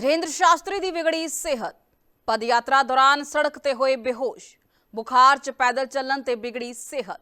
ਧ੍ਰੇਂਦਰ ਸ਼ਾਸਤਰੀ ਦੀ ਵਿਗੜੀ ਸਿਹਤ ਪਦ ਯਾਤਰਾ ਦੌਰਾਨ ਸੜਕ ਤੇ ਹੋਏ ਬੇਹੋਸ਼ ਬੁਖਾਰ 'ਚ ਪੈਦਲ ਚੱਲਣ ਤੇ ਵਿਗੜੀ ਸਿਹਤ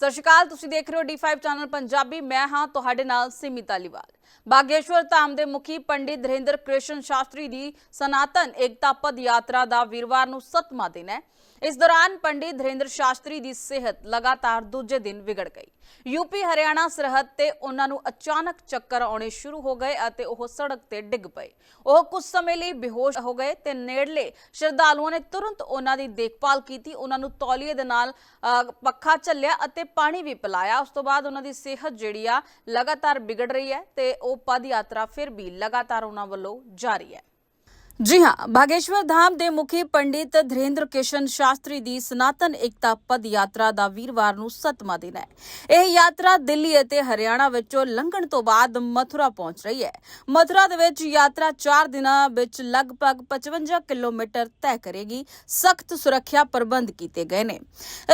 ਸਤਿ ਸ਼੍ਰੀ ਅਕਾਲ, ਤੁਸੀਂ ਦੇਖ ਰਹੇ ਹੋ ਡੀ5 ਚੈਨਲ ਪੰਜਾਬੀ, ਮੈਂ ਹਾਂ ਤੁਹਾਡੇ ਨਾਲ ਸਿਮੀ ਧਾਲੀਵਾਲ ਬਾਗੇਸ਼ਵਰ ਧਾਮ ਦੇ ਮੁਖੀ ਪੰਡਿਤ ਧ੍ਰੇਂਦਰ ਕ੍ਰਿਸ਼ਨ ਸ਼ਾਸਤਰੀ ਦੀ ਸਨਾਤਨ ਏਕਤਾ ਪਦ ਯਾਤਰਾ ਦਾ ਵੀਰਵਾਰ ਨੂੰ ਸੱਤਵਾਂ ਦਿਨ ਹੈ। ਇਸ ਦੌਰਾਨ ਪੰਡਿਤ ਧਰਿੰਦਰ ਸ਼ਾਸਤਰੀ ਦੀ ਸਿਹਤ ਲਗਾਤਾਰ ਦੂਜੇ ਦਿਨ ਵਿਗੜ ਗਈ। ਯੂਪੀ ਹਰਿਆਣਾ ਸਰਹੱਦ ਤੇ ਉਹਨਾਂ ਨੂੰ ਅਚਾਨਕ ਚੱਕਰ ਆਉਣੇ ਸ਼ੁਰੂ ਹੋ ਗਏ ਅਤੇ ਉਹ ਸੜਕ ਤੇ ਡਿੱਗ ਪਏ। ਉਹ ਕੁਝ ਸਮੇਂ ਲਈ ਬੇਹੋਸ਼ ਹੋ ਗਏ ਤੇ ਨੇੜਲੇ ਸ਼ਰਧਾਲੂਆਂ ਨੇ ਤੁਰੰਤ ਉਹਨਾਂ ਦੀ ਦੇਖਭਾਲ ਕੀਤੀ। ਉਹਨਾਂ ਨੂੰ ਤੌਲੀਏ ਦੇ ਨਾਲ ਪੱਖਾ ਝੱਲਿਆ ਅਤੇ ਪਾਣੀ ਵੀ ਪਿਲਾਇਆ। ਉਸ ਤੋਂ ਬਾਅਦ ਉਹਨਾਂ ਦੀ ਸਿਹਤ ਜਿਹੜੀ ਆ ਲਗਾਤਾਰ ਵਿਗੜ ਰਹੀ ਹੈ ਤੇ ਉਹ ਪਦ ਯਾਤਰਾ ਫਿਰ ਵੀ ਲਗਾਤਾਰ ਉਹਨਾਂ ਵੱਲੋਂ ਜਾਰੀ ਹੈ। ਜੀ ਹਾਂ, ਬਾਗੇਸ਼ਵਰ ਧਾਮ ਦੇ ਮੁਖੀ ਪੰਡਿਤ ਧ੍ਰੇਂਦਰ ਕਿਸ਼ਨ ਸ਼ਾਸਤਰੀ ਦੀ ਸਨਾਤਨ ਏਕਤਾ ਪਦ ਯਾਤਰਾ ਦਾ ਵੀਰਵਾਰ ਨੂੰ ਸੱਤਵਾਂ ਦਿਨ ਹੈ। ਇਹ ਯਾਤਰਾ ਦਿੱਲੀ ਅਤੇ ਹਰਿਆਣਾ ਵਿੱਚੋਂ ਲੰਘਣ ਤੋਂ ਬਾਅਦ ਮਥੁਰਾ ਪਹੁੰਚ ਰਹੀ ਹੈ। ਮਥੁਰਾ ਦੇ ਵਿੱਚ ਯਾਤਰਾ 4 ਦਿਨਾਂ ਵਿੱਚ ਲਗਭਗ 55 ਕਿਲੋਮੀਟਰ ਤੈਅ ਕਰੇਗੀ। ਸਖਤ ਸੁਰੱਖਿਆ ਪ੍ਰਬੰਧ ਕੀਤੇ ਗਏ ਨੇ।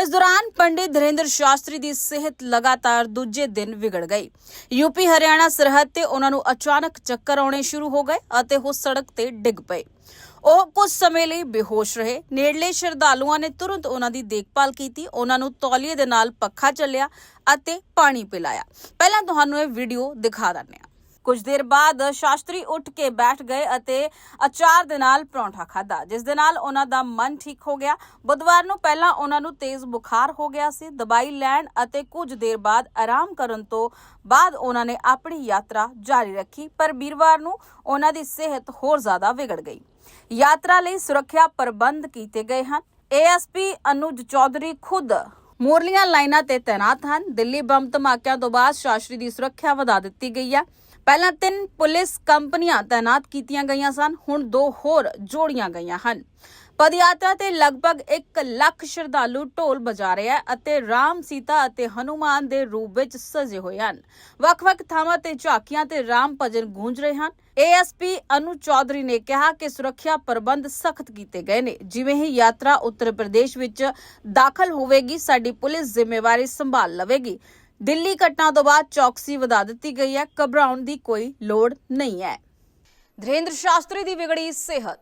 ਇਸ ਦੌਰਾਨ ਪੰਡਿਤ ਧ੍ਰੇਂਦਰ ਸ਼ਾਸਤਰੀ ਦੀ ਸਿਹਤ ਲਗਾਤਾਰ ਦੂਜੇ ਦਿਨ ਵਿਗੜ ਗਈ। ਯੂਪੀ ਹਰਿਆਣਾ ਸਰਹੱਦ ਤੇ ਉਹਨਾਂ ਨੂੰ ਅਚਾਨਕ ਚੱਕਰ ਆਉਣੇ ਸ਼ੁਰੂ ਹੋ ਗਏ ਅਤੇ ਉਹ ਸੜਕ ਤੇ ਡਿੱਗ ਪਏ। ਉਹ ਕੁਝ ਸਮੇਂ ਲਈ ਬੇਹੋਸ਼ ਰਹੇ। ਨੇੜਲੇ ਸ਼ਰਧਾਲੂਆਂ ਨੇ ਤੁਰੰਤ ਉਹਨਾਂ ਦੀ ਦੇਖਭਾਲ ਕੀਤੀ। ਉਹਨਾਂ ਨੂੰ ਤੌਲੀਏ ਦੇ ਨਾਲ ਪੱਖਾ ਚੱਲਿਆ ਅਤੇ ਪਾਣੀ ਪਿਲਾਇਆ। ਪਹਿਲਾਂ ਤੁਹਾਨੂੰ ਇਹ ਵੀਡੀਓ ਦਿਖਾ ਦਿੰਦੇ ਹਾਂ। ਕੁਝ ਦੇਰ ਬਾਅਦ ਸ਼ਾਸਤਰੀ ਉੱਠ ਕੇ ਬੈਠ ਗਏ ਅਤੇ ਅਚਾਰ ਦੇ ਨਾਲ ਪਰੌਂਠਾ ਖਾਦਾ ਜਿਸ ਦੇ ਨਾਲ ਉਹਨਾਂ ਦਾ ਮਨ ਠੀਕ ਹੋ ਗਿਆ। ਬੁੱਧਵਾਰ ਨੂੰ ਪਹਿਲਾਂ ਉਹਨਾਂ ਨੂੰ ਤੇਜ਼ ਬੁਖਾਰ ਹੋ ਗਿਆ ਸੀ। ਦਵਾਈ ਲੈਣ ਅਤੇ ਕੁਝ ਦੇਰ ਬਾਅਦ ਆਰਾਮ ਕਰਨ ਤੋਂ ਬਾਅਦ ਉਹਨਾਂ ਨੇ ਆਪਣੀ ਯਾਤਰਾ ਜਾਰੀ ਰੱਖੀ, ਪਰ ਵੀਰਵਾਰ ਨੂੰ ਉਹਨਾਂ ਦੀ ਸਿਹਤ ਹੋਰ ਜ਼ਿਆਦਾ ਵਿਗੜ ਗਈ। ਯਾਤਰਾ ਲਈ ਸੁਰੱਖਿਆ ਪ੍ਰਬੰਧ ਕੀਤੇ ਗਏ ਹਨ। ਏਐਸਪੀ ਅਨੁਜ ਚੌਧਰੀ ਖੁਦ ਮੋਰਲੀਆਂ ਲਾਈਨਾਂ ਤੇ ਤਾਇਨਾਤ ਹਨ। ਦਿੱਲੀ ਬੰਬ ਧਮਾਕਿਆਂ ਤੋਂ ਬਾਅਦ ਸ਼ਾਸਤਰੀ ਦੀ ਸੁਰੱਖਿਆ ਵਧਾ ਦਿੱਤੀ ਗਈ ਹੈ। ਪਹਿਲਾਂ ਤਿੰਨ ਪੁਲਿਸ ਕੰਪਨੀਆਂ ਤਾਇਨਾਤ ਕੀਤੀਆਂ ਗਈਆਂ ਸਨ, ਹੁਣ ਦੋ ਹੋਰ ਜੋੜੀਆਂ ਗਈਆਂ ਹਨ। ਪਦਯਾਤਰਾ ਤੇ ਲਗਭਗ 1 ਲੱਖ ਸ਼ਰਧਾਲੂ ਢੋਲ ਵਜਾ ਰਹੇ ਹੈ ਅਤੇ ਰਾਮ ਸੀਤਾ ਅਤੇ ਹਨੂਮਾਨ ਦੇ ਰੂਪ ਵਿੱਚ ਸਜੇ ਹੋਏ ਹਨ। ਵੱਖ-ਵੱਖ ਥਾਵਾਂ ਤੇ ਝਾਕੀਆਂ ਤੇ ਰਾਮ ਭਜਨ ਗੂੰਜ ਰਹੇ ਹਨ। ਏਐਸਪੀ ਅਨੂ ਚੌਧਰੀ ਨੇ ਕਿਹਾ ਕਿ ਸੁਰੱਖਿਆ ਪ੍ਰਬੰਧ ਸਖਤ ਕੀਤੇ ਗਏ ਨੇ। ਜਿਵੇਂ ਹੀ ਯਾਤਰਾ ਉੱਤਰ ਪ੍ਰਦੇਸ਼ ਵਿੱਚ ਦਾਖਲ ਹੋਵੇਗੀ, ਸਾਡੀ ਪੁਲਿਸ ਜ਼ਿੰਮੇਵਾਰੀ ਸੰਭਾਲ ਲਵੇਗੀ। ਦਿੱਲੀ ਘਟਨਾ ਤੋਂ ਬਾਅਦ ਚੌਕਸੀ ਵਧਾ ਦਿੱਤੀ ਗਈ ਹੈ। ਘਬਰਾਉਣ ਦੀ ਕੋਈ ਲੋੜ ਨਹੀਂ ਹੈ। ਧ੍ਰੇਂਦਰ ਸ਼ਾਸਤਰੀ ਦੀ ਵਿਗੜੀ ਸਿਹਤ।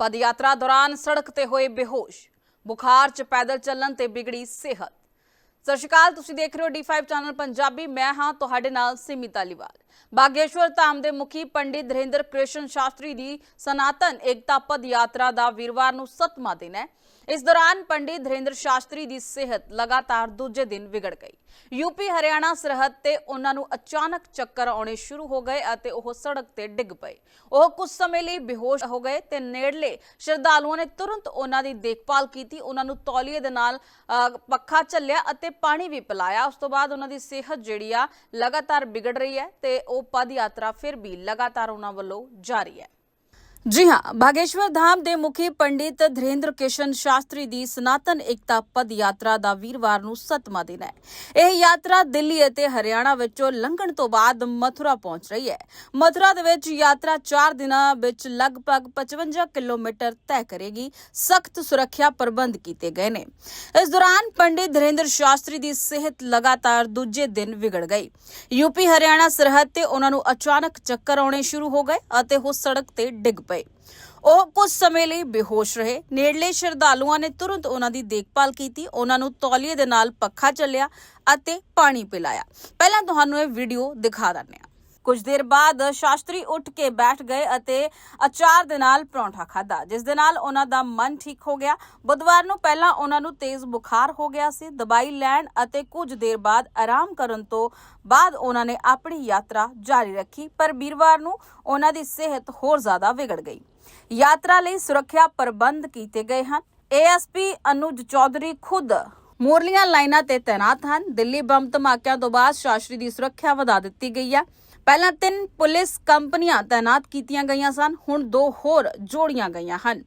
ਪਦ ਯਾਤਰਾ ਦੌਰਾਨ ਸੜਕ ਤੇ ਹੋਏ ਬੇਹੋਸ਼। ਬੁਖਾਰ 'ਚ ਪੈਦਲ ਚੱਲਣ ਤੇ ਵਿਗੜੀ ਸਿਹਤ। ਸਤਿ ਸ਼੍ਰੀ ਅਕਾਲ, ਤੁਸੀਂ ਦੇਖ ਰਹੇ ਹੋ ਡੀ5 ਚੈਨਲ ਪੰਜਾਬੀ। ਮੈਂ ਹਾਂ ਤੁਹਾਡੇ ਨਾਲ ਸਿਮੀ ਧਾਲੀਵਾਲ ਬਾਗੇਸ਼ਵਰ ਧਾਮ ਦੇ ਮੁਖੀ ਪੰਡਿਤ ਧਰਿੰਦਰ ਕ੍ਰਿਸ਼ਨ ਸ਼ਾਸਤਰੀ ਦੀ ਸਨਾਤਨ ਏਕਤਾ ਪਦ ਯਾਤਰਾ ਦਾ ਵੀਰਵਾਰ ਨੂੰ ਸੱਤਵਾਂ ਦਿਨ ਹੈ। ਇਸ ਦੌਰਾਨ ਪੰਡਿਤ ਧ੍ਰੇਂਦਰ ਸ਼ਾਸਤਰੀ ਦੀ ਸਿਹਤ ਲਗਾਤਾਰ ਦੂਜੇ ਦਿਨ ਵਿਗੜ ਗਈ। ਯੂਪੀ ਹਰਿਆਣਾ ਸਰਹੱਦ ਤੇ ਉਹਨਾਂ ਨੂੰ ਅਚਾਨਕ ਚੱਕਰ ਆਉਣੇ ਸ਼ੁਰੂ ਹੋ ਗਏ ਅਤੇ ਉਹ ਸੜਕ ਤੇ ਡਿੱਗ ਪਏ। ਉਹ ਕੁਝ ਸਮੇਂ ਲਈ ਬੇਹੋਸ਼ ਹੋ ਗਏ ਤੇ ਨੇੜਲੇ ਸ਼ਰਧਾਲੂਆਂ ਨੇ ਤੁਰੰਤ ਉਹਨਾਂ ਦੀ ਦੇਖਭਾਲ ਕੀਤੀ ਉਹਨਾਂ ਨੂੰ ਤੌਲੀਏ ਦੇ ਨਾਲ ਅ, ਪੱਖਾ ਝੱਲਿਆ ਅਤੇ ਪਾਣੀ ਵੀ ਪਿਲਾਇਆ। ਉਸ ਤੋਂ ਬਾਅਦ ਉਹਨਾਂ ਦੀ ਸਿਹਤ ਜਿਹੜੀ ਆ ਲਗਾਤਾਰ ਵਿਗੜ ਰਹੀ ਹੈ ਤੇ ਉਹ ਪਦ ਯਾਤਰਾ ਫਿਰ ਵੀ ਲਗਾਤਾਰ ਉਹਨਾਂ ਵੱਲੋਂ ਜਾਰੀ ਹੈ। ਜੀ ਹਾਂ, ਬਾਗੇਸ਼ਵਰ ਧਾਮ ਦੇ ਮੁਖੀ ਪੰਡਿਤ ਧ੍ਰੇਂਦਰ ਕਿਸ਼ਨ ਸ਼ਾਸਤਰੀ ਦੀ ਸਨਾਤਨ ਏਕਤਾ ਪਦ ਯਾਤਰਾ ਦਾ ਵੀਰਵਾਰ ਨੂੰ ਸੱਤਵਾਂ ਦਿਨ ਹੈ। ਇਹ ਯਾਤਰਾ ਦਿੱਲੀ ਅਤੇ ਹਰਿਆਣਾ ਵਿੱਚੋਂ ਲੰਘਣ ਤੋਂ ਬਾਅਦ ਮਥੁਰਾ ਪਹੁੰਚ ਰਹੀ ਹੈ। ਮਥੁਰਾ ਦੇ ਵਿੱਚ ਯਾਤਰਾ 4 ਦਿਨਾਂ ਵਿੱਚ ਲਗਭਗ 55 ਕਿਲੋਮੀਟਰ ਤੈਅ ਕਰੇਗੀ। ਸਖਤ ਸੁਰੱਖਿਆ ਪ੍ਰਬੰਧ ਕੀਤੇ ਗਏ ਨੇ। ਇਸ ਦੌਰਾਨ ਪੰਡਿਤ ਧ੍ਰੇਂਦਰ ਸ਼ਾਸਤਰੀ ਦੀ ਸਿਹਤ ਲਗਾਤਾਰ ਦੂਜੇ ਦਿਨ ਵਿਗੜ ਗਈ। ਯੂਪੀ ਹਰਿਆਣਾ ਸਰਹੱਦ ਤੇ ਉਹਨਾਂ ਨੂੰ ਅਚਾਨਕ ਚੱਕਰ ਆਉਣੇ ਸ਼ੁਰੂ ਹੋ ਗਏ ਅਤੇ ਉਹ ਸੜਕ ਤੇ ਡਿੱਗ ਪਏ। ਉਹ ਕੁਝ ਸਮੇਂ ਲਈ ਬੇਹੋਸ਼ ਰਹੇ। ਨੇੜਲੇ ਸ਼ਰਧਾਲੂਆਂ ਨੇ ਤੁਰੰਤ ਉਹਨਾਂ ਦੀ ਦੇਖਭਾਲ ਕੀਤੀ। ਉਹਨਾਂ ਨੂੰ ਤੌਲੀਏ ਦੇ ਨਾਲ ਪੱਖਾ ਚੱਲਿਆ ਅਤੇ ਪਾਣੀ ਪਿਲਾਇਆ। ਪਹਿਲਾਂ ਤੁਹਾਨੂੰ ਇਹ ਵੀਡੀਓ ਦਿਖਾ ਦਿੰਦੇ ਹਾਂ। ਕੁਝ ਦੇਰ ਬਾਅਦ ਸ਼ਾਸਤਰੀ ਉੱਠ ਕੇ ਬੈਠ ਗਏ ਅਤੇ ਅਚਾਰ ਦੇ ਨਾਲ ਪਰੌਂਠਾ ਖਾਦਾ ਜਿਸ ਦੇ ਨਾਲ ਉਹਨਾਂ ਦਾ ਮਨ ਠੀਕ ਹੋ ਗਿਆ। ਬੁੱਧਵਾਰ ਨੂੰ ਪਹਿਲਾਂ ਉਹਨਾਂ ਨੂੰ ਤੇਜ਼ ਬੁਖਾਰ ਹੋ ਗਿਆ ਸੀ। ਦਵਾਈ ਲੈਣ ਅਤੇ ਕੁਝ ਦੇਰ ਬਾਅਦ ਆਰਾਮ ਕਰਨ ਤੋਂ ਬਾਅਦ ਉਹਨਾਂ ਨੇ ਆਪਣੀ ਯਾਤਰਾ ਜਾਰੀ ਰੱਖੀ, ਪਰ ਵੀਰਵਾਰ ਨੂੰ ਉਹਨਾਂ ਦੀ ਸਿਹਤ ਹੋਰ ਜ਼ਿਆਦਾ ਵਿਗੜ ਗਈ। ਯਾਤਰਾ ਲਈ ਸੁਰੱਖਿਆ ਪ੍ਰਬੰਧ ਕੀਤੇ ਗਏ ਹਨ। ਏਐਸਪੀ ਅਨੁਜ ਚੌਧਰੀ ਖੁਦ ਮੋਰਲੀਆਂ ਲਾਈਨਾਂ ਤੇ ਤਾਇਨਾਤ ਹਨ। ਦਿੱਲੀ ਬੰਬ ਧਮਾਕਿਆਂ ਤੋਂ ਬਾਅਦ ਸ਼ਾਸਤਰੀ ਦੀ ਸੁਰੱਖਿਆ ਵਧਾ ਦਿੱਤੀ ਗਈ ਹੈ। ਪਹਿਲਾਂ ਤਿੰਨ ਪੁਲਿਸ ਕੰਪਨੀਆਂ ਤਾਇਨਾਤ ਕੀਤੀਆਂ ਗਈਆਂ ਸਨ, ਹੁਣ ਦੋ ਹੋਰ ਜੋੜੀਆਂ ਗਈਆਂ ਹਨ।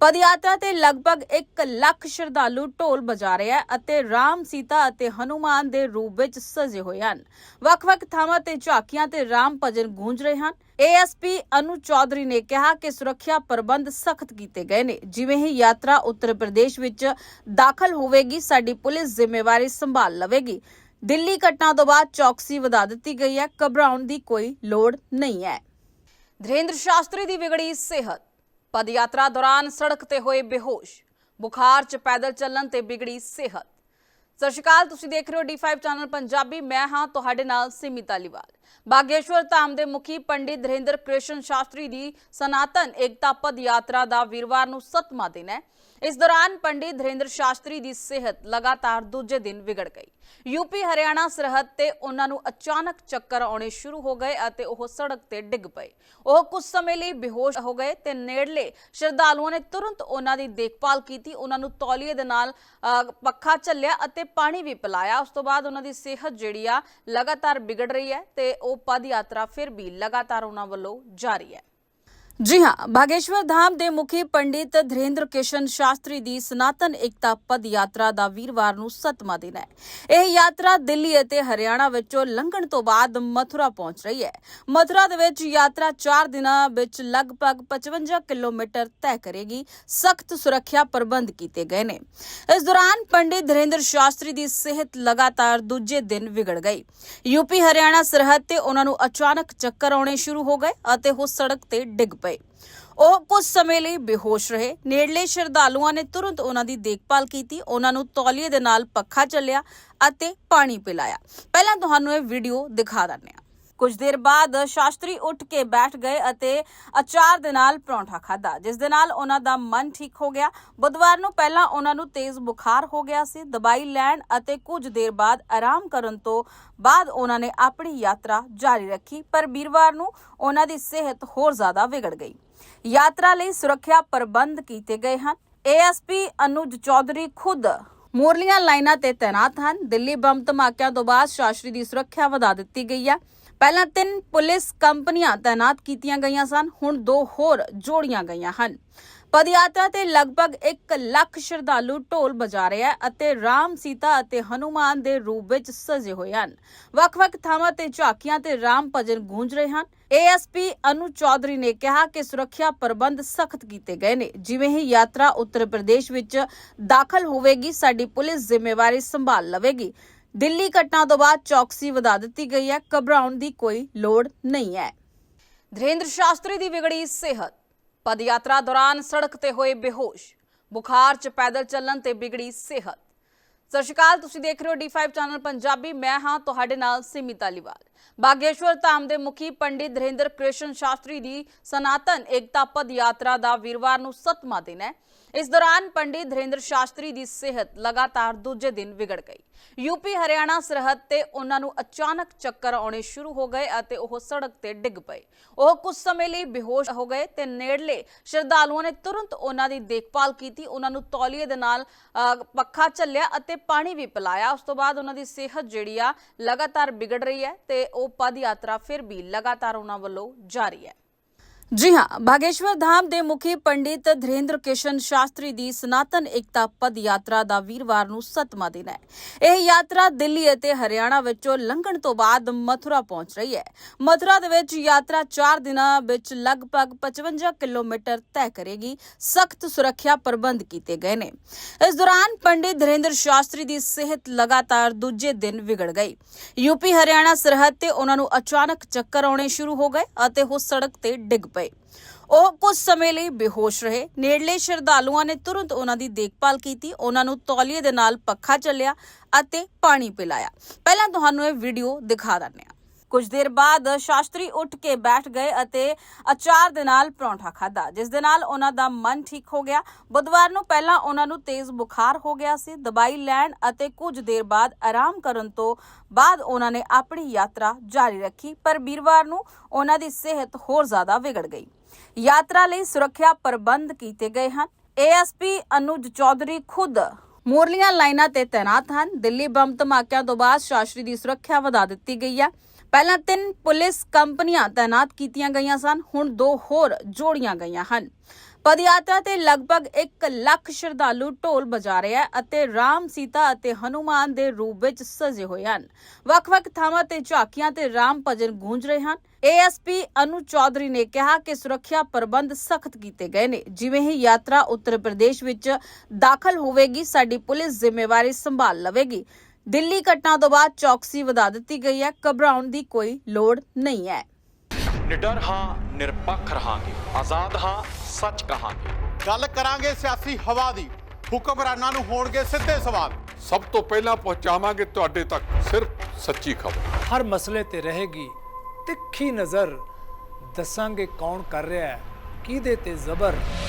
ਪਦਯਾਤਰਾ ਤੇ ਲਗਭਗ 1 ਲੱਖ ਸ਼ਰਧਾਲੂ ਢੋਲ ਵਜਾ ਰਹੇ ਹੈ ਅਤੇ ਰਾਮ ਸੀਤਾ ਅਤੇ ਹਨੂਮਾਨ ਦੇ ਰੂਪ ਵਿੱਚ ਸਜੇ ਹੋਏ ਹਨ। ਵੱਖ-ਵੱਖ ਥਾਵਾਂ ਤੇ ਝਾਕੀਆਂ ਤੇ ਰਾਮ ਭਜਨ ਗੂੰਜ ਰਹੇ ਹਨ। ਏਐਸਪੀ ਅਨੂ ਚੌਧਰੀ ਨੇ ਕਿਹਾ ਕਿ ਸੁਰੱਖਿਆ ਪ੍ਰਬੰਧ ਸਖਤ ਕੀਤੇ ਗਏ ਨੇ। ਜਿਵੇਂ ਹੀ ਯਾਤਰਾ ਉੱਤਰ ਪ੍ਰਦੇਸ਼ ਵਿੱਚ ਦਾਖਲ ਹੋਵੇਗੀ, ਸਾਡੀ ਪੁਲਿਸ ਜ਼ਿੰਮੇਵਾਰੀ ਸੰਭਾਲ ਲਵੇਗੀ। ਦਿੱਲੀ ਘਟਨਾ ਤੋਂ ਬਾਅਦ ਚੌਕਸੀ ਵਧਾ ਦਿੱਤੀ ਗਈ ਹੈ। ਘਬਰਾਉਣ ਦੀ ਕੋਈ ਲੋੜ ਨਹੀਂ ਹੈ। ਧ੍ਰੇਂਦਰ ਸ਼ਾਸਤਰੀ ਦੀ ਵਿਗੜੀ ਸਿਹਤ। ਪਦ ਯਾਤਰਾ ਦੌਰਾਨ ਸੜਕ ਤੇ ਹੋਏ ਬੇਹੋਸ਼। ਬੁਖਾਰ 'ਚ ਪੈਦਲ ਚੱਲਣ ਤੇ ਵਿਗੜੀ ਸਿਹਤ। ਸਤਿ ਸ਼੍ਰੀ ਅਕਾਲ, ਤੁਸੀਂ ਦੇਖ ਰਹੇ ਹੋ ਡੀ5 ਚੈਨਲ ਪੰਜਾਬੀ। ਮੈਂ ਹਾਂ ਤੁਹਾਡੇ ਨਾਲ ਸਿਮੀ ਧਾਲੀਵਾਲ ਬਾਗੇਸ਼ਵਰ ਧਾਮ ਦੇ ਮੁਖੀ ਪੰਡਿਤ ਧਰਿੰਦਰ ਕ੍ਰਿਸ਼ਨ ਸ਼ਾਸਤਰੀ ਦੀ ਸਨਾਤਨ ਏਕਤਾ ਪਦ ਯਾਤਰਾ ਦਾ ਵੀਰਵਾਰ ਨੂੰ ਸੱਤਵਾਂ ਦਿਨ ਹੈ। ਇਸ ਦੌਰਾਨ ਪੰਡਿਤ ਧਰਿੰਦਰ ਸ਼ਾਸਤਰੀ ਦੀ ਸਿਹਤ ਲਗਾਤਾਰ ਦੂਜੇ ਦਿਨ ਵਿਗੜ ਗਈ। ਯੂਪੀ ਹਰਿਆਣਾ ਸਰਹੱਦ ਤੇ ਉਹਨਾਂ ਨੂੰ ਅਚਾਨਕ ਚੱਕਰ ਆਉਣੇ ਸ਼ੁਰੂ ਹੋ ਗਏ ਅਤੇ ਉਹ ਸੜਕ ਤੇ ਡਿੱਗ ਪਏ। ਉਹ ਕੁਝ ਸਮੇਂ ਲਈ ਬੇਹੋਸ਼ ਹੋ ਗਏ ਤੇ ਨੇੜਲੇ ਸ਼ਰਧਾਲੂਆਂ ਨੇ ਤੁਰੰਤ ਉਹਨਾਂ ਦੀ ਦੇਖਭਾਲ ਕੀਤੀ। ਉਹਨਾਂ ਨੂੰ ਤੌਲੀਏ ਦੇ ਨਾਲ ਪੱਖਾ ਝੱਲਿਆ ਅਤੇ ਪਾਣੀ ਵੀ ਪਿਲਾਇਆ। ਉਸ ਤੋਂ ਬਾਅਦ ਉਹਨਾਂ ਦੀ ਸਿਹਤ ਜਿਹੜੀ ਆ ਲਗਾਤਾਰ ਵਿਗੜ ਰਹੀ ਹੈ ਤੇ ਉਹ ਪਦ ਯਾਤਰਾ ਫਿਰ ਵੀ ਲਗਾਤਾਰ ਉਹਨਾਂ ਵੱਲੋਂ ਜਾਰੀ ਹੈ। ਜੀ ਹਾਂ, ਬਾਗੇਸ਼ਵਰ ਧਾਮ ਦੇ ਮੁਖੀ ਪੰਡਿਤ ਧ੍ਰੇਂਦਰ ਕਿਸ਼ਨ ਸ਼ਾਸਤਰੀ ਦੀ ਸਨਾਤਨ ਏਕਤਾ ਪਦ ਯਾਤਰਾ ਦਾ ਵੀਰਵਾਰ ਨੂੰ ਸੱਤਵਾਂ ਦਿਨ ਹੈ। ਇਹ ਯਾਤਰਾ ਦਿੱਲੀ ਅਤੇ ਹਰਿਆਣਾ ਵਿੱਚੋਂ ਲੰਘਣ ਤੋਂ ਬਾਅਦ ਮਥੁਰਾ ਪਹੁੰਚ ਰਹੀ ਹੈ। ਮਥੁਰਾ ਦੇ ਵਿੱਚ ਯਾਤਰਾ 4 ਦਿਨਾਂ ਵਿੱਚ ਲਗਭਗ 55 ਕਿਲੋਮੀਟਰ ਤੈਅ ਕਰੇਗੀ, ਸਖਤ ਸੁਰੱਖਿਆ ਪ੍ਰਬੰਧ ਕੀਤੇ ਗਏ ਨੇ। ਇਸ ਦੌਰਾਨ ਪੰਡਿਤ ਧਰੇਂਦਰ ਸ਼ਾਸਤਰੀ ਦੀ ਸਿਹਤ ਲਗਾਤਾਰ ਦੂਜੇ ਦਿਨ ਵਿਗੜ ਗਈ। ਯੂਪੀ ਹਰਿਆਣਾ ਸਰਹੱਦ ਤੇ ਉਹਨਾਂ ਨੂੰ ਅਚਾਨਕ ਚੱਕਰ ਆਉਣੇ ਸ਼ੁਰੂ ਹੋ ਗਏ ਅਤੇ ਉਹ ਸੜਕ ਤੇ ਡਿੱਗ ਪਏ। ਉਹ ਕੁਝ ਸਮੇਂ ਲਈ ਬੇਹੋਸ਼ ਰਹੇ। ਨੇੜਲੇ ਸ਼ਰਧਾਲੂਆਂ ਨੇ ਤੁਰੰਤ ਉਹਨਾਂ ਦੀ ਦੇਖਭਾਲ ਕੀਤੀ। ਉਹਨਾਂ ਨੂੰ ਤੌਲੀਏ ਦੇ ਨਾਲ ਪੱਖਾ ਚੱਲਿਆ ਅਤੇ ਪਾਣੀ ਪਿਲਾਇਆ। ਪਹਿਲਾਂ ਤੁਹਾਨੂੰ ਇਹ ਵੀਡੀਓ ਦਿਖਾ ਦਿੰਦੇ ਹਾਂ। ਕੁਝ ਦੇਰ ਬਾਅਦ ਸ਼ਾਸਤਰੀ ਉੱਠ ਕੇ ਬੈਠ ਗਏ ਅਤੇ ਅਚਾਰ ਦੇ ਨਾਲ ਪਰੌਂਠਾ ਖਾਦਾ ਜਿਸ ਦੇ ਨਾਲ ਉਹਨਾਂ ਦਾ ਮਨ ਠੀਕ ਹੋ ਗਿਆ। ਬੁੱਧਵਾਰ ਨੂੰ ਪਹਿਲਾਂ ਉਹਨਾਂ ਨੂੰ ਤੇਜ਼ ਬੁਖਾਰ ਹੋ ਗਿਆ ਸੀ। ਦਵਾਈ ਲੈਣ ਅਤੇ ਕੁਝ ਦੇਰ ਬਾਅਦ ਆਰਾਮ ਕਰਨ ਤੋਂ ਬਾਅਦ ਉਹਨਾਂ ਨੇ ਆਪਣੀ ਯਾਤਰਾ ਜਾਰੀ ਰੱਖੀ, ਪਰ ਵੀਰਵਾਰ ਨੂੰ ਉਹਨਾਂ ਦੀ ਸਿਹਤ ਹੋਰ ਜ਼ਿਆਦਾ ਵਿਗੜ ਗਈ। ਯਾਤਰਾ ਲਈ ਸੁਰੱਖਿਆ ਪ੍ਰਬੰਧ ਕੀਤੇ ਗਏ ਹਨ। ਏਐਸਪੀ ਅਨੁਜ ਚੌਧਰੀ ਖੁਦ ਮੋਰਲੀਆਂ ਲਾਈਨਾਂ ਤੇ ਤਾਇਨਾਤ ਹਨ। ਦਿੱਲੀ ਬੰਬ ਧਮਾਕਿਆਂ ਤੋਂ ਬਾਅਦ ਸ਼ਾਸਤਰੀ ਦੀ ਸੁਰੱਖਿਆ ਵਧਾ ਦਿੱਤੀ ਗਈ ਹੈ। ਪਹਿਲਾਂ ਤਿੰਨ ਪੁਲਿਸ ਕੰਪਨੀਆਂ ਤਾਇਨਾਤ ਕੀਤੀਆਂ ਗਈਆਂ ਸਨ, ਹੁਣ ਦੋ ਹੋਰ ਜੋੜੀਆਂ ਗਈਆਂ ਹਨ। ਪਦਯਾਤਰਾ ਤੇ ਲਗਭਗ 1 ਲੱਖ ਸ਼ਰਧਾਲੂ ਢੋਲ ਵਜਾ ਰਹੇ ਹਨ ਅਤੇ ਰਾਮ ਸੀਤਾ ਅਤੇ ਹਨੂਮਾਨ ਦੇ ਰੂਪ ਵਿੱਚ ਸਜੇ ਹੋਏ ਹਨ। ਵੱਖ-ਵੱਖ ਥਾਵਾਂ ਤੇ ਝਾਕੀਆਂ ਤੇ ਰਾਮ ਭਜਨ ਗੂੰਜ ਰਹੇ ਹਨ। ਏਐਸਪੀ ਅਨੂ ਚੌਧਰੀ ਨੇ ਕਿਹਾ ਕਿ ਸੁਰੱਖਿਆ ਪ੍ਰਬੰਧ ਸਖਤ ਕੀਤੇ ਗਏ ਨੇ। ਜਿਵੇਂ ਹੀ ਯਾਤਰਾ ਉੱਤਰ ਪ੍ਰਦੇਸ਼ ਵਿੱਚ ਦਾਖਲ ਹੋਵੇਗੀ, ਸਾਡੀ ਪੁਲਿਸ ਜ਼ਿੰਮੇਵਾਰੀ ਸੰਭਾਲ ਲਵੇਗੀ। ਦਿੱਲੀ ਘਟਨਾ ਤੋਂ ਬਾਅਦ ਚੌਕਸੀ ਵਧਾ ਦਿੱਤੀ ਗਈ ਹੈ। ਘਬਰਾਉਣ ਦੀ ਕੋਈ ਲੋੜ ਨਹੀਂ ਹੈ। ਧ੍ਰੇਂਦਰ ਸ਼ਾਸਤਰੀ ਦੀ ਵਿਗੜੀ ਸਿਹਤ। ਪਦ ਯਾਤਰਾ ਦੌਰਾਨ ਸੜਕ ਤੇ ਹੋਏ ਬੇਹੋਸ਼। ਬੁਖਾਰ 'ਚ ਪੈਦਲ ਚੱਲਣ ਤੇ ਵਿਗੜੀ ਸਿਹਤ। ਸਤਿ ਸ਼੍ਰੀ ਅਕਾਲ, ਤੁਸੀਂ ਦੇਖ ਰਹੇ ਹੋ ਡੀ5 ਚੈਨਲ ਪੰਜਾਬੀ। ਮੈਂ ਹਾਂ ਤੁਹਾਡੇ ਨਾਲ ਸਿਮੀ ਧਾਲੀਵਾਲ ਬਾਗੇਸ਼ਵਰ ਧਾਮ ਦੇ ਮੁਖੀ ਪੰਡਿਤ ਧਰਿੰਦਰ ਕ੍ਰਿਸ਼ਨ ਸ਼ਾਸਤਰੀ ਦੀ ਸਨਾਤਨ ਏਕਤਾ ਪਦ ਯਾਤਰਾ ਦਾ ਵੀਰਵਾਰ ਨੂੰ ਸੱਤਵਾਂ ਦਿਨ ਹੈ। ਇਸ ਦੌਰਾਨ ਪੰਡਿਤ ਧਰਿੰਦਰ ਸ਼ਾਸਤਰੀ ਦੀ ਸਿਹਤ ਲਗਾਤਾਰ ਦੂਜੇ ਦਿਨ ਵਿਗੜ ਗਈ। ਯੂਪੀ ਹਰਿਆਣਾ ਸਰਹੱਦ ਤੇ ਉਹਨਾਂ ਨੂੰ ਅਚਾਨਕ ਚੱਕਰ ਆਉਣੇ ਸ਼ੁਰੂ ਹੋ ਗਏ ਅਤੇ ਉਹ ਸੜਕ ਤੇ ਡਿੱਗ ਪਏ। ਉਹ ਕੁਝ ਸਮੇਂ ਲਈ ਬੇਹੋਸ਼ ਹੋ ਗਏ ਤੇ ਨੇੜਲੇ ਸ਼ਰਧਾਲੂਆਂ ਨੇ ਤੁਰੰਤ ਉਹਨਾਂ ਦੀ ਦੇਖਭਾਲ ਕੀਤੀ। ਉਹਨਾਂ ਨੂੰ ਤੌਲੀਏ ਦੇ ਨਾਲ ਪੱਖਾ ਝੱਲਿਆ ਅਤੇ ਪਾਣੀ ਵੀ ਪਿਲਾਇਆ। ਉਸ ਤੋਂ ਬਾਅਦ ਉਹਨਾਂ ਦੀ ਸਿਹਤ ਜਿਹੜੀ ਆ ਲਗਾਤਾਰ ਵਿਗੜ ਰਹੀ ਹੈ ਤੇ ਉਹ ਪਦ ਯਾਤਰਾ ਫਿਰ ਵੀ ਲਗਾਤਾਰ ਉਹਨਾਂ ਵੱਲੋਂ ਜਾਰੀ ਹੈ। ਜੀ ਹਾਂ, ਬਾਗੇਸ਼ਵਰ ਧਾਮ ਦੇ ਮੁਖੀ ਪੰਡਿਤ ਧਰੇਂਦਰ ਕਿਸ਼ਨ ਸ਼ਾਸਤਰੀ ਦੀ ਸਨਾਤਨ ਏਕਤਾ ਪਦ ਯਾਤਰਾ ਦਾ ਵੀਰਵਾਰ ਨੂੰ ਸੱਤਵਾਂ ਦਿਨ ਹੈ। ਇਹ ਯਾਤਰਾ ਦਿੱਲੀ ਅਤੇ ਹਰਿਆਣਾ ਵਿੱਚੋਂ ਲੰਘਣ ਤੋਂ ਬਾਅਦ ਮਥੁਰਾ ਪਹੁੰਚ ਰਹੀ ਹੈ। ਮਥੁਰਾ ਦੇ ਵਿੱਚ ਯਾਤਰਾ 4 ਦਿਨਾਂ ਵਿੱਚ ਲਗਭਗ 55 ਕਿਲੋਮੀਟਰ ਤੈਅ ਕਰੇਗੀ। ਸਖਤ ਸੁਰੱਖਿਆ ਪ੍ਰਬੰਧ ਕੀਤੇ ਗਏ ਨੇ। ਇਸ ਦੌਰਾਨ ਪੰਡਿਤ ਧ੍ਰੇਂਦਰ ਸ਼ਾਸਤਰੀ ਦੀ ਸਿਹਤ ਲਗਾਤਾਰ ਦੂਜੇ ਦਿਨ ਵਿਗੜ ਗਈ। ਯੂਪੀ ਹਰਿਆਣਾ ਸਰਹੱਦ ਤੇ ਉਹਨਾਂ ਨੂੰ ਅਚਾਨਕ ਚੱਕਰ ਆਉਣੇ ਸ਼ੁਰੂ ਹੋ ਗਏ ਅਤੇ ਉਹ ਸੜਕ ਤੇ ਡਿੱਗ ਪਏ। ਉਹ ਕੁਝ ਸਮੇਂ ਲਈ ਬੇਹੋਸ਼ ਰਹੇ। ਨੇੜਲੇ ਸ਼ਰਧਾਲੂਆਂ ਨੇ ਤੁਰੰਤ ਉਹਨਾਂ ਦੀ ਦੇਖਭਾਲ ਕੀਤੀ। ਉਹਨਾਂ ਨੂੰ ਤੌਲੀਏ ਦੇ ਨਾਲ ਪੱਖਾ ਚੱਲਿਆ ਅਤੇ ਪਾਣੀ ਪਿਲਾਇਆ। ਪਹਿਲਾਂ ਤੁਹਾਨੂੰ ਇਹ ਵੀਡੀਓ ਦਿਖਾ ਦਿੰਦੇ ਹਾਂ। ਕੁਝ ਦੇਰ ਬਾਅਦ ਸ਼ਾਸਤਰੀ ਉੱਠ ਕੇ ਬੈਠ ਗਏ ਅਤੇ ਅਚਾਰ ਦੇ ਨਾਲ ਪਰੌਂਠਾ ਖਾਦਾ ਜਿਸ ਦੇ ਨਾਲ ਉਹਨਾਂ ਦਾ ਮਨ ਠੀਕ ਹੋ ਗਿਆ। ਬੁੱਧਵਾਰ ਨੂੰ ਪਹਿਲਾਂ ਉਹਨਾਂ ਨੂੰ ਤੇਜ਼ ਬੁਖਾਰ ਹੋ ਗਿਆ ਸੀ। ਦਵਾਈ ਲੈਣ ਅਤੇ ਕੁਝ ਦੇਰ ਬਾਅਦ ਆਰਾਮ ਕਰਨ ਤੋਂ ਬਾਅਦ ਉਹਨਾਂ ਨੇ ਆਪਣੀ ਯਾਤਰਾ ਜਾਰੀ ਰੱਖੀ, ਪਰ ਵੀਰਵਾਰ ਨੂੰ ਉਹਨਾਂ ਦੀ ਸਿਹਤ ਹੋਰ ਜ਼ਿਆਦਾ ਵਿਗੜ ਗਈ। ਯਾਤਰਾ ਲਈ ਸੁਰੱਖਿਆ ਪ੍ਰਬੰਧ ਕੀਤੇ ਗਏ ਹਨ। ਏਐਸਪੀ ਅਨੁਜ ਚੌਧਰੀ ਖੁਦ ਮੋਰਲੀਆਂ ਲਾਈਨਾਂ ਤੇ ਤਾਇਨਾਤ ਹਨ। ਦਿੱਲੀ ਬੰਬ ਧਮਾਕਿਆਂ ਤੋਂ ਬਾਅਦ ਸ਼ਾਸਤਰੀ ਦੀ ਸੁਰੱਖਿਆ ਵਧਾ ਦਿੱਤੀ ਗਈ ਹੈ। ਪਹਿਲਾਂ ਤਿੰਨ ਪੁਲਿਸ ਕੰਪਨੀਆਂ ਤਾਇਨਾਤ ਕੀਤੀਆਂ ਗਈਆਂ ਸਨ, ਹੁਣ ਦੋ ਹੋਰ ਜੋੜੀਆਂ ਗਈਆਂ ਹਨ। ਪਦਯਾਤਰਾ ਤੇ ਲਗਭਗ 1 ਲੱਖ ਸ਼ਰਧਾਲੂ ਢੋਲ ਵਜਾ ਰਹੇ ਹਨ ਅਤੇ ਰਾਮ ਸੀਤਾ ਅਤੇ ਹਨੂਮਾਨ ਦੇ ਰੂਪ ਵਿੱਚ ਸਜੇ ਹੋਏ ਹਨ। ਵੱਖ-ਵੱਖ ਥਾਵਾਂ ਤੇ ਝਾਕੀਆਂ ਤੇ ਰਾਮ ਭਜਨ ਗੂੰਜ ਰਹੇ ਹਨ। ਏਐਸਪੀ ਅਨੂ ਚੌਧਰੀ ਨੇ ਕਿਹਾ ਕਿ ਸੁਰੱਖਿਆ ਪ੍ਰਬੰਧ ਸਖਤ ਕੀਤੇ ਗਏ ਨੇ। ਜਿਵੇਂ ਹੀ ਯਾਤਰਾ ਉੱਤਰ ਪ੍ਰਦੇਸ਼ ਵਿੱਚ ਦਾਖਲ ਹੋਵੇਗੀ, ਸਾਡੀ ਪੁਲਿਸ ਜ਼ਿੰਮੇਵਾਰੀ ਸੰਭਾਲ ਲਵੇਗੀ। ਦਿੱਲੀ ਘਟਨਾ ਤੋਂ ਬਾਅਦ ਚੌਕਸੀ ਵਧਾ ਦਿੱਤੀ ਗਈ ਹੈ। ਘਬਰਾਉਣ ਦੀ ਕੋਈ ਲੋੜ ਨਹੀਂ ਹੈ। ਨਿਡਰ ਹਾਂ ਨਿਰਪੱਖ ਰਹਾਂਗੇ। ਆਜ਼ਾਦ ਹਾਂ ਸੱਚ ਕਹਾਂਗੇ। ਗੱਲ ਕਰਾਂਗੇ ਸਿਆਸੀ ਹਵਾ ਦੀ। ਹੁਕਮਰਾਨਾਂ ਨੂੰ ਹੋਣਗੇ ਸਿੱਧੇ ਸਵਾਲ। ਸਭ ਤੋਂ ਪਹਿਲਾਂ ਪਹੁੰਚਾਵਾਂਗੇ ਤੁਹਾਡੇ ਤੱਕ ਸਿਰਫ ਸੱਚੀ ਖਬਰ। ਹਰ ਮਸਲੇ ਤੇ ਰਹੇਗੀ ਤਿੱਖੀ ਨਜ਼ਰ। ਦੱਸਾਂਗੇ ਕੌਣ ਕਰ ਰਿਹਾ ਹੈ ਕਿਹਦੇ ਤੇ ਜ਼ਬਰ।